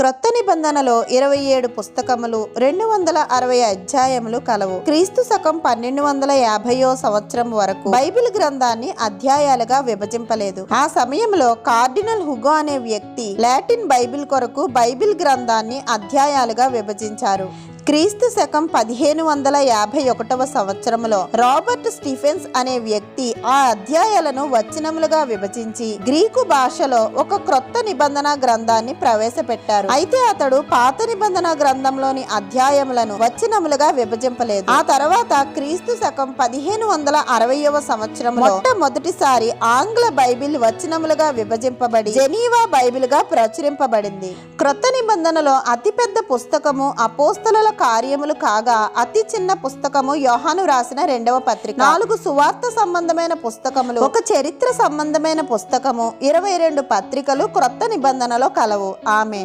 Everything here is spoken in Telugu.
క్రొత్త నిబంధనలో ఇరవై ఏడు పుస్తకములు రెండు వందల అరవై అధ్యాయములు కలవు. క్రీస్తు శకం పన్నెండు వందల యాభైయో సంవత్సరం వరకు బైబిల్ గ్రంథాన్ని అధ్యాయాలుగా విభజింపలేదు. ఆ సమయంలో కార్డినల్ హుగో అనే వ్యక్తి లాటిన్ బైబిల్ కొరకు బైబిల్ గ్రంథాన్ని అధ్యాయాలుగా విభజించారు. క్రీస్తు శకం పదిహేను వందల యాభై ఒకటవ సంవత్సరంలో రాబర్ట్ స్టీఫెన్స్ అనే వ్యక్తి ఆ అధ్యాయాలను వచనములుగా విభజించి గ్రీకు భాషలో ఒక క్రొత్త నిబంధన గ్రంథాన్ని ప్రవేశపెట్టారు. అయితే అతడు పాత నిబంధన గ్రంథంలోని అధ్యాయములను వచనములుగా విభజింపలేదు. ఆ తర్వాత క్రీస్తు శకం పదిహేను వందల అరవైవ సంవత్సరంలో మొట్టమొదటిసారి ఆంగ్ల బైబిల్ వచనములుగా విభజింపబడి జెనీవా బైబిల్గా ప్రచురింపబడింది. క్రొత్త నిబంధనలో అతిపెద్ద పుస్తకము అపోస్తల కార్యములు కాగా అతి చిన్న పుస్తకము యోహాను రాసిన రెండవ పత్రిక. నాలుగు సువార్త సంబంధమైన పుస్తకములు ఒక చరిత్ర సంబంధమైన పుస్తకము ఇరవై రెండు పత్రికలు క్రొత్త నిబంధనలో కలవు. ఆమె